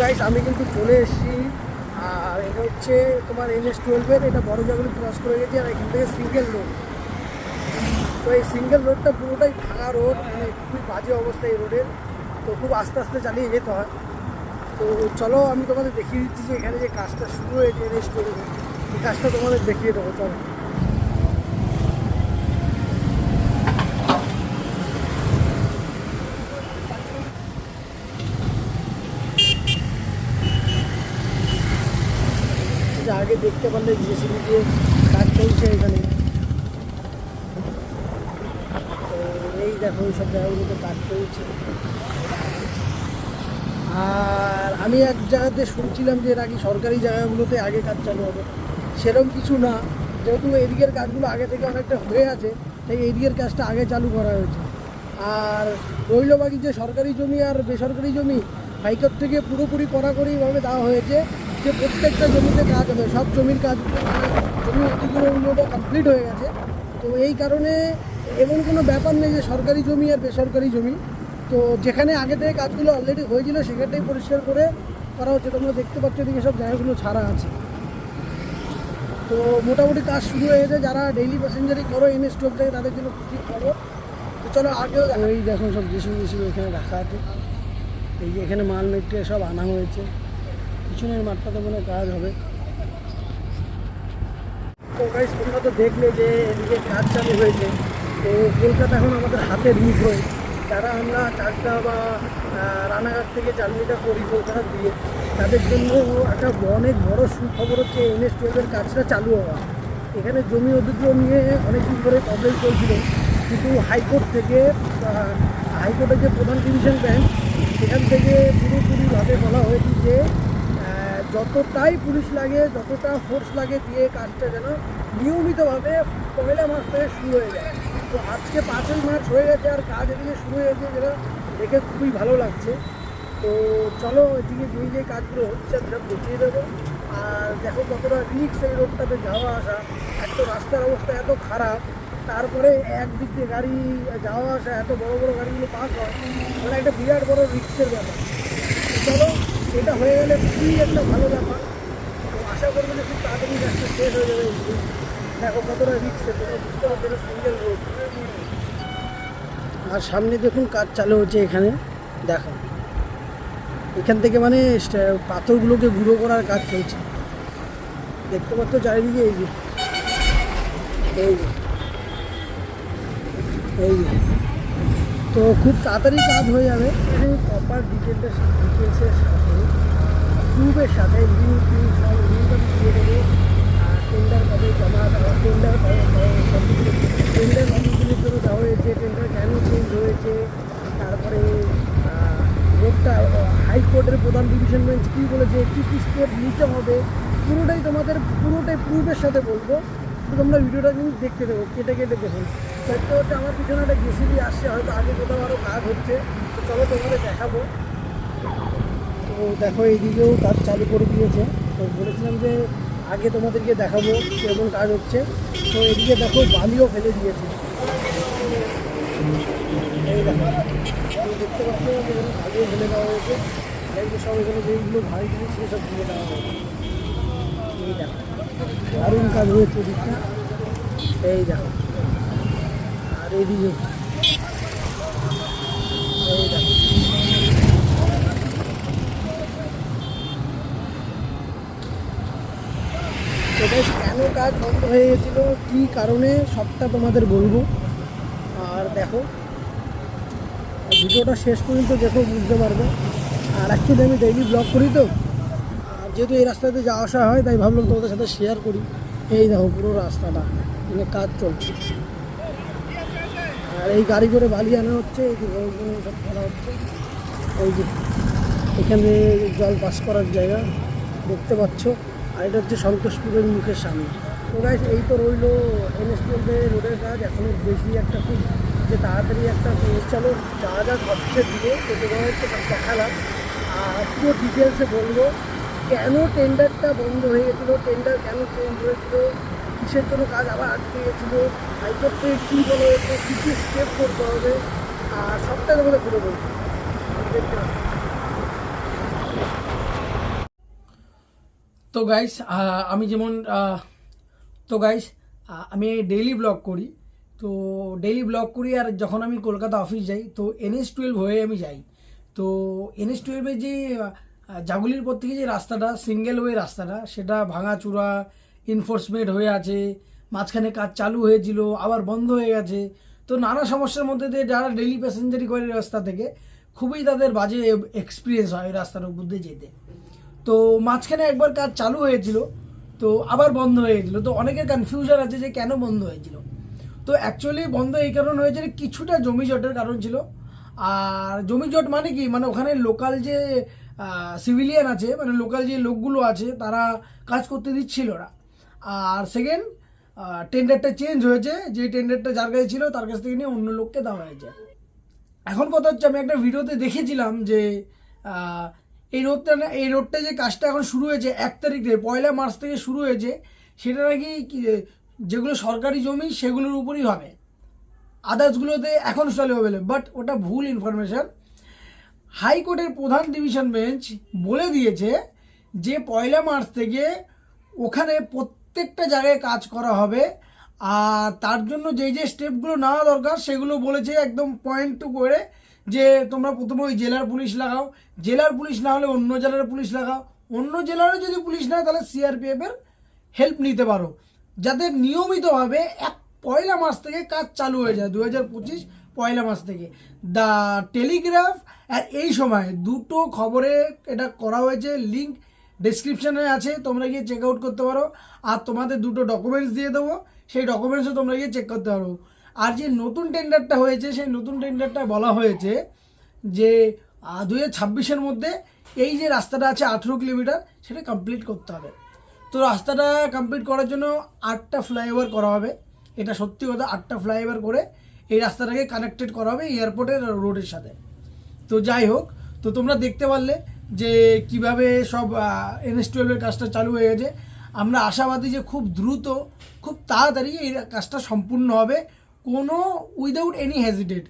Guys আমি কিন্তু চলে এসেছি। আর এটা হচ্ছে তোমার এন এস টুয়েলভের এটা বড় জাগুলি ক্রস করে গেছি আর এখান থেকে সিঙ্গেল রোড তো এই সিঙ্গেল রোডটা পুরোটাই ভাঙা রোড মানে খুবই বাজে অবস্থা এই রোডের তো খুব আস্তে আস্তে চালিয়ে যেতে হয়। তো চলো, আমি তোমাদের দেখিয়ে দিচ্ছি যে এখানে যে কাজটা শুরু হয়েছে এন এস টুয়েলভে এই কাজটা তোমাদের দেখিয়ে দেবো, চলো যে আগে দেখতে পারলে জেসিবি দিয়ে কাজ চলছে এখানে। এই দেখো, এই সব জায়গাগুলোতে কাজ চলছে। আর আমি এক জায়গাতে শুনছিলাম যে নাকি সরকারি জায়গাগুলোতে আগে কাজ চালু হবে। সেরকম কিছু না, যেহেতু এদিকের কাজগুলো আগে থেকে অনেকটা হয়ে আছে, তাই এদিকের কাজটা আগে চালু করা হয়েছে। আর রইল বাকি যে সরকারি জমি আর বেসরকারি জমি, হাইকোর্ট থেকে পুরোপুরি কড়াকড়িভাবে দেওয়া হয়েছে। যে প্রত্যেকটা জমিতে কাজ হবে, সব জমির কাজ, জমি অধিগ্রহণগুলো কমপ্লিট হয়ে গেছে। তো এই কারণে এমন কোনো ব্যাপার নেই যে সরকারি জমি আর বেসরকারি জমি। তো যেখানে আগে থেকে কাজগুলো অলরেডি হয়েছিল, সেখানটাই পরিষ্কার করে করা হচ্ছে। তোমরা দেখতে পাচ্ছ এদিকে সব জায়গাগুলো ছাড়া আছে। তো মোটামুটি কাজ শুরু হয়ে গেছে। যারা ডেইলি প্যাসেঞ্জারই করো, এন এস টুয়েলভ থেকে তাদের জন্য খুশি খবর। তো চলো আগেও এই দেখুন সব যেসব যেসব এখানে রাখা আছে। এই যে এখানে মাল মেট্রিয়া সব আনা হয়েছে। পিছনের মাঠটাতে মনে হয় কাজ হবে। তো তোমরা তো দেখলে যে এদিকে কাজ চালু হয়েছে। তো কলকাতা এখন আমাদের হাতে হাতের মুঠোয় যারা আমরা চারটা বা রানাঘাট থেকে চালুটা করি কলকাতা দিয়ে, তাদের জন্য একটা অনেক বড় সুখবর হচ্ছে এনএস টুয়েলভের কাজটা চালু হওয়া। এখানে জমি অধিগ্রহণ নিয়ে অনেকদিন ধরে প্রবলেম চলছিল। কিন্তু হাইকোর্ট থেকে হাইকোর্টের যে প্রধান ডিভিশন বেঞ্চ সেখান থেকে পুরোপুরিভাবে বলা হয়েছে যে যতটাই পুলিশ লাগে, যতটা ফোর্স লাগে দিয়ে কাজটা যেন নিয়মিতভাবে পয়লা মাস থেকে শুরু হয়ে যায়। তো আজকে পাঁচই মার্চ হয়ে গেছে আর কাজ এদিকে শুরু হয়েছে যেটা দেখে খুবই ভালো লাগছে। তো চলো এদিকে যে যে কাজগুলো হচ্ছে সব দেখিয়ে দেবো। আর দেখো কতটা রিক্স এই রোডটাতে যাওয়া আসা। এক তো রাস্তার অবস্থা এত খারাপ। তারপরে একদিক দিয়ে গাড়ি যাওয়া আসা, এত বড় বড় গাড়িগুলো পাস হয়। মানে একটা বিরাট বড় রিক্সের ব্যাপার। চলো এটা হয়ে গেলে খুবই একটা ভালো ব্যাপার। তো আশা করব যে খুব তাড়াতাড়ি কাজটা শেষ হয়ে যাবে। দেখো কতটা রিক্সে বুঝতে সিঙ্গেল রোড আর সামনে দেখুন কাজ চালু হচ্ছে এখানে। দেখো। এখান থেকে মানে পাথরগুলোকে গুঁড়ো করার কাজ চলছে। দেখতে পাচ্ছ চারিদিকে? এই যে। এই যে। এই যে। তো খুব তাড়াতাড়ি কাজ হয়ে যাবে। প্রপার ডিটেলসের ডিটেলসের সাথে টেন্ডার কবে জমা দেওয়া টেন্ডার কবে টেন্ডার কতদিনের জন্য দেওয়া হয়েছে টেন্ডার কেন চেঞ্জ হয়েছে, তারপরে রোডটা হাইকোর্টের প্রধান ডিভিশন বেঞ্চ কী বলেছে, কী কী স্টেপ নিতে হবে, পুরোটাই তোমাদের, পুরোটাই প্রুফের সাথে বলব। তো তোমরা ভিডিওটা কিন্তু দেখতে দেবো কেটে কেটে দেখুন দেখতে হচ্ছে আমার পিছনে একটা জেসিবি আসছে, হয়তো আগে কোথাও আরও কাজ হচ্ছে। তো চলো তোমাদের দেখাবো। দেখো এইদিকেও কাজ চালু করে দিয়েছে। তো বলেছিলাম যে আগে তোমাদেরকে দেখাবো কীরকম কাজ হচ্ছে। তো এদিকে দেখো বালিও ফেলে দিয়েছে। এই দেখো দেখতে পাচ্ছ বালিও ফেলে দেওয়া হয়েছে। সব এখানে যেইগুলো ভারী জিনিস, সেসব দিয়ে দেওয়া হয়েছে। এই দেখো, দারুণ কাজ হয়েছে দিকটা এই দেখো, আর এইদিকে এই দেখো তো guys, কেন কাজ বন্ধ হয়ে গেছিল, কী কারণে সবটা তোমাদের বলব? আর দেখো, ভিডিওটা শেষ পর্যন্ত দেখো, বুঝতে পারবে। আর অ্যাকচুয়ালি আমি ডেইলি ব্লগ করি তো, আর যেহেতু এই রাস্তাতে যাওয়া আসা হয়, তাই ভাবলাম তোমাদের সাথে শেয়ার করি। এই দেখো, পুরো রাস্তাটা মানে কাজ চলছে। আর এই গাড়ি করে বালি আনা হচ্ছে, এই যে সব করা হচ্ছে। এই যে, এখানে জল পাস করার জায়গা, দেখতে পাচ্ছ। আর এটা হচ্ছে সন্তোষপুরের মুখের সামনে। তো গাইস এই তো রইল এনএস রোডের কাজ এখনও বেশি একটা খুব যে তাড়াতাড়ি একটা চলো, যা যা ঘটছে দিয়ে তোমাদেরকে দেখালাম। আর পুরো ডিটেলসে বলব, কেন টেন্ডারটা বন্ধ হয়ে গেছিল টেন্ডার কেন চেঞ্জ হয়েছিল, কিসের জন্য কাজ আবার আটকে গেছিল হাইকোর্ট কী বলা হয়েছে, কী কী স্টেপ করতে হবে, আর সবটাই তোমাদের ঘুরে বলব। তো গাইস আমি যেমন তো গাইস আমি ডেইলি ব্লগ করি। তো ডেইলি ব্লগ করি আর যখন আমি কলকাতা অফিস যাই, তো এনএস টুয়েলভ হয়ে আমি যাই। তো এনএস টুয়েলভের যে জাগুলির পর থেকে যে রাস্তাটা সিঙ্গেল ওয়ে রাস্তাটা, সেটা ভাঙাচুরা ইনফোর্সমেন্ট হয়ে আছে, মাঝখানে কাজ চালু হয়েছিল, আবার বন্ধ হয়ে গেছে। তো নানা সমস্যার মধ্যে দিয়ে যারা ডেইলি প্যাসেঞ্জারি করে রাস্তা থেকে, খুবই তাদের বাজে এক্সপিরিয়েন্স হয় রাস্তার উপর দিয়ে যেতে। তো মাঝখানে একবার কাজ চালু হয়েছিল তো আবার বন্ধ হয়ে গেছিল। তো অনেকের কনফিউশন আছে যে কেন বন্ধ হয়েছিল। তো অ্যাকচুয়ালি বন্ধ এই কারণে হয়েছে যে কিছুটা জমি জটের কারণ ছিল। আর জমি জট মানে কি? মানে ওখানে লোকাল যে সিভিলিয়ান আছে মানে লোকাল যে লোকগুলো আছে, তারা কাজ করতে দিচ্ছিল না। আর সেকেন্ড টেন্ডারটা চেঞ্জ হয়েছে। যে টেন্ডারটা যার কাছে ছিল, তার কাছ থেকে নিয়ে অন্য লোককে দেওয়া হয়েছে। এখন কথা হচ্ছে, আমি একটা ভিডিওতে দেখেছিলাম যে এই রোডটা না, এই রোডটা যে কাজটা এখন শুরু হয়েছে, এক তারিখ থেকে, পয়লা মার্চ থেকে শুরু হয়েছে, সেটা নাকি যেগুলো সরকারি জমি সেগুলোর উপরই হবে। আদার্সগুলোতে এখন চলে হবে বাট ওটা ভুল ইনফরমেশন হাইকোর্টের প্রধান ডিভিশন বেঞ্চ বলে দিয়েছে যে, পয়লা মার্চ থেকে ওখানে প্রত্যেকটা জায়গায় কাজ করা হবে, আর তার জন্য যেই যে স্টেপগুলো নেওয়া দরকার, সেগুলো বলেছে একদম পয়েন্ট টু করে যে তোমরা প্রথমে ওই জেলার পুলিশ লাগাও। জেলার পুলিশ না হলে অন্য জেলার পুলিশ লাগাও। অন্য জেলারও যদি পুলিশ না তাহলে সিআরপিএফের হেল্প নিতে পারো। যাতে নিয়মিতভাবে এক পয়লা মাস থেকে কাজ চালু হয়ে যায় দু হাজার পঁচিশ পয়লা মাস থেকে। দ্য টেলিগ্রাফ আর এই সময় দুটো খবরে এটা করা হয়েছে লিঙ্ক ডেসক্রিপশনে আছে, তোমরা গিয়ে চেক আউট করতে পারো। আর তোমাদের দুটো ডকুমেন্টস দিয়ে দেবো, সেই ডকুমেন্টসও তোমরা গিয়ে চেক করতে পারো। আর যে নতুন টেন্ডারটা হয়েছে, সেই নতুন টেন্ডারটা বলা হয়েছে যে দু হাজার মধ্যে এই যে রাস্তাটা আছে আঠেরো কিলোমিটার, সেটা কমপ্লিট করতে হবে। তো রাস্তাটা কমপ্লিট করার জন্য আটটা ফ্লাইওভার করা হবে। এটা সত্যি কথা, আটটা ফ্লাইওভার করে এই রাস্তাটাকে কানেক্টেড করা হবে এয়ারপোর্টের রোডের সাথে। তো যাই হোক, তো তোমরা দেখতে পারলে যে কীভাবে সব এনএস টুয়েলভের কাজটা চালু হয়ে গেছে। আমরা আশাবাদী যে খুব দ্রুত, খুব তাড়াতাড়ি এই কাজটা সম্পূর্ণ হবে। কোনো উইদাউট এনি হেজিটেট